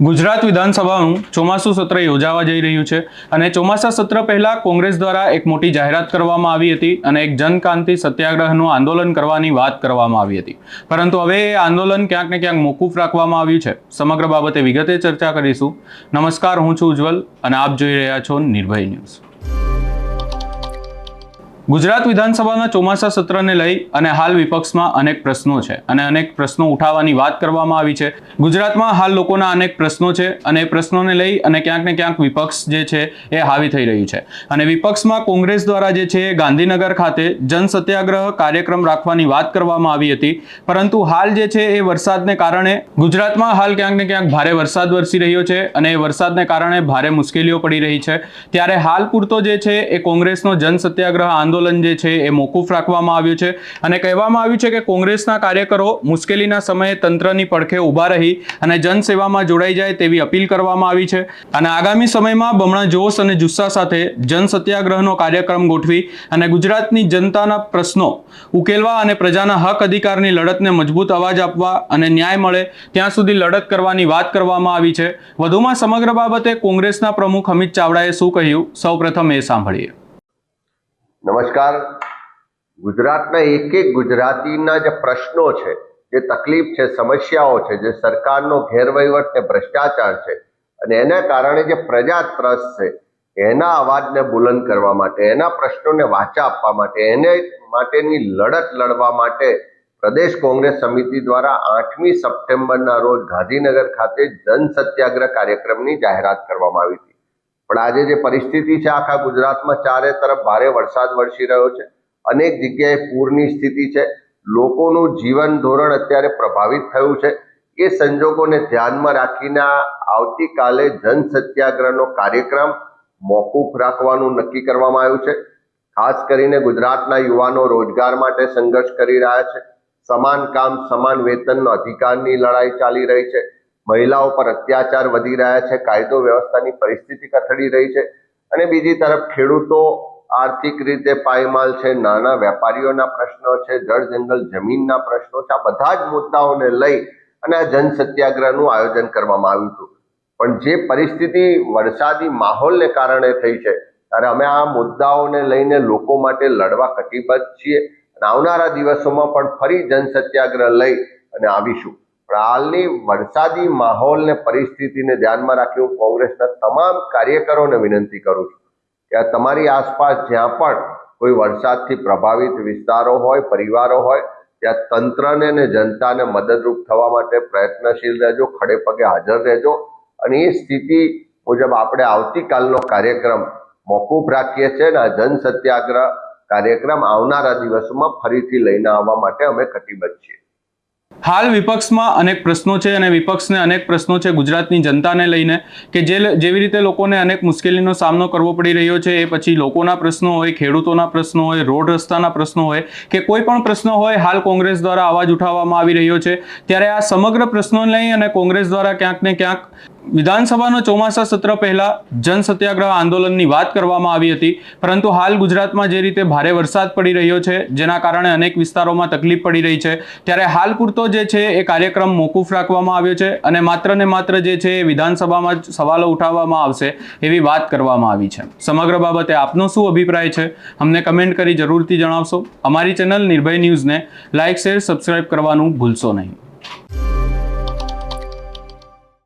ગુજરાત વિધાનસભાનું ચોમાસું સત્ર યોજાવા જઈ રહ્યું છે અને ચોમાસા સત્ર પહેલા કોંગ્રેસ દ્વારા એક મોટી જાહેરાત કરવામાં આવી હતી અને એક જનકાંતિ સત્યાગ્રહનું આંદોલન કરવાની વાત કરવામાં આવી હતી. પરંતુ હવે એ આંદોલન ક્યાંક ને ક્યાંક મોકૂફ રાખવામાં આવ્યું છે. સમગ્ર બાબતે વિગતે ચર્ચા કરીશું. નમસ્કાર, હું છું ઉજ્જવલ અને આપ જોઈ રહ્યા છો નિર્ભય ન્યૂઝ. ગુજરાત વિધાનસભાના ચોમાસા સત્રને લઈ અને હાલ વિપક્ષમાં અનેક પ્રશ્નો છે અને અનેક પ્રશ્નો ઉઠાવવાની વાત કરવામાં આવી છે. ગુજરાતમાં હાલ લોકોના અનેક પ્રશ્નો છે અને એ પ્રશ્નોને લઈ અને ક્યાંક ને ક્યાંક વિપક્ષ જે છે એ હાવી થઈ રહ્યું છે. અને વિપક્ષમાં કોંગ્રેસ દ્વારા જે છે ગાંધીનગર ખાતે જન સત્યાગ્રહ કાર્યક્રમ રાખવાની વાત કરવામાં આવી હતી. પરંતુ હાલ જે છે એ વરસાદને કારણે ગુજરાતમાં હાલ ક્યાંક ને ક્યાંક ભારે વરસાદ વરસી રહ્યો છે અને એ વરસાદને કારણે ભારે મુશ્કેલીઓ પડી રહી છે. ત્યારે હાલ પૂરતો જે છે એ કોંગ્રેસનો જન સત્યાગ્રહ આંદોલન જે છે એ મોકૂફ રાખવામાં આવ્યું છે. અને કહેવામાં આવ્યું છે કે કોંગ્રેસના કાર્યકરો મુશ્કેલીના સમયે તંત્રની પડખે ઊભા રહી અને જનસેવામાં જોડાઈ જાય તેવી અપીલ કરવામાં આવી છે. અને આગામી સમયમાં બમણા જોશ અને જુસ્સા સાથે જન સત્યાગ્રહનો કાર્યક્રમ ગોઠવી અને ગુજરાતની જનતાના પ્રશ્નો ઉકેલવા અને પ્રજાના હક અધિકારની લડતને મજબૂત અવાજ આપવા અને ન્યાય મળે ત્યાં સુધી લડત કરવાની વાત કરવામાં આવી છે. વધુમાં સમગ્ર બાબતે કોંગ્રેસના પ્રમુખ અમિત ચાવડાએ શું કહ્યું? સૌપ્રથમ એ સાંભળીએ. નમસ્કાર. ગુજરાતના એક એક ગુજરાતીના જે પ્રશ્નો છે, જે તકલીફ છે, સમસ્યાઓ છે, જે સરકારનો ગેરવહીવટ ને ભ્રષ્ટાચાર છે, અને એના કારણે જે પ્રજા ત્રસ્ત છે, એના અવાજને બુલંદ કરવા માટે, એના પ્રશ્નોને વાચા આપવા માટે, એને માટેની લડત લડવા માટે પ્રદેશ કોંગ્રેસ સમિતિ દ્વારા આઠમી સપ્ટેમ્બરના રોજ ગાંધીનગર ખાતે જન સત્યાગ્રહ કાર્યક્રમની જાહેરાત કરવામાં આવી હતી. પણ આજે જે પરિસ્થિતિ છે, આખા ગુજરાતમાં ચારે તરફ ભારે વરસાદ વરસી રહ્યો છે. અનેક જગ્યાએ પૂરની સ્થિતિ છે. લોકોનું જીવન ધોરણ અત્યારે પ્રભાવિત થયું છે. એ સંજોગોને ધ્યાનમાં રાખીને આવતીકાલે જન સત્યાગ્રહનો કાર્યક્રમ મોકૂફ રાખવાનું નક્કી કરવામાં આવ્યું છે. ખાસ કરીને ગુજરાતના યુવાનો રોજગાર માટે સંઘર્ષ કરી રહ્યા છે. સમાન કામ, સમાન વેતનનો અધિકારની લડાઈ ચાલી રહી છે. મહિલાઓ પર અત્યાચાર વધી રહ્યા છે, કાયદો વ્યવસ્થાની પરિસ્થિતિ કથળી રહી છે અને બીજી તરફ ખેડૂતો આર્થિક રીતે પાયમાલ છે, નાના વેપારીઓના પ્રશ્નો છે, જળ જંગલ જમીનના પ્રશ્નો છે, આ બધા જ મુદ્દાઓને લઈ અને આ જન સત્યાગ્રહનું આયોજન કરવામાં આવ્યું હતું. પણ જે પરિસ્થિતિ વરસાદી માહોલને કારણે થઈ છે, ત્યારે અમે આ મુદ્દાઓને લઈને લોકો માટે લડવા કટિબદ્ધ છીએ અને આવનારા દિવસોમાં પણ ફરી જન સત્યાગ્રહ લઈ અને આવીશું. હાલની વરસાદી માહોલને પરિસ્થિતિને ધ્યાનમાં રાખી હું કોંગ્રેસના તમામ કાર્યકરોને વિનંતી કરું છું કે તમારી આસપાસ જ્યાં પણ કોઈ વરસાદથી પ્રભાવિત વિસ્તારો હોય, પરિવારો હોય, ત્યાં તંત્રને ને જનતાને મદદરૂપ થવા માટે પ્રયત્નશીલ રહેજો, ખડે પગે હાજર રહેજો અને એ સ્થિતિ મુજબ આપણે આવતીકાલનો કાર્યક્રમ મોકૂફ રાખીએ છીએ અને આ જન સત્યાગ્રહ કાર્યક્રમ આવનારા દિવસોમાં ફરીથી લઈને આવવા માટે અમે કટિબદ્ધ છીએ. હાલ વિપક્ષમાં અનેક પ્રશ્નો છે અને વિપક્ષને અનેક પ્રશ્નો છે ગુજરાતની જનતાને લઈને કે જે જેવી રીતે લોકોને અનેક મુશ્કેલીનો સામનો કરવો પડી રહ્યો છે, એ પછી લોકોના પ્રશ્નો હોય, ખેડૂતોના પ્રશ્નો હોય, રોડ રસ્તાના પ્રશ્નો હોય કે કોઈ પણ પ્રશ્નો હોય, હાલ કોંગ્રેસ દ્વારા અવાજ ઉઠાવવામાં આવી રહ્યો છે. ત્યારે આ સમગ્ર પ્રશ્નો લઈ અને કોંગ્રેસ દ્વારા ક્યાંક ને ક્યાંક વિધાનસભાનો ચોમાસા સત્ર પહેલા જન સત્યાગ્રહ આંદોલનની વાત કરવામાં આવી હતી. પરંતુ હાલ ગુજરાતમાં જે રીતે ભારે વરસાદ પડી રહ્યો છે, જેના કારણે અનેક વિસ્તારોમાં તકલીફ પડી રહી છે, ત્યારે હાલ પૂરતો જે છે એ કાર્યક્રમ મોકૂફ રાખવામાં આવ્યો છે અને માત્ર ને માત્ર જે છે એ વિધાનસભામાં જ સવાલો ઉઠાવવામાં આવશે એવી વાત કરવામાં આવી છે. સમગ્ર બાબતે આપનો શું અભિપ્રાય છે? અમને કમેન્ટ કરી જરૂરથી જણાવશો. અમારી ચેનલ નિર્ભય ન્યૂઝને લાઇક, શેર, સબસ્ક્રાઇબ કરવાનું ભૂલશો નહીં.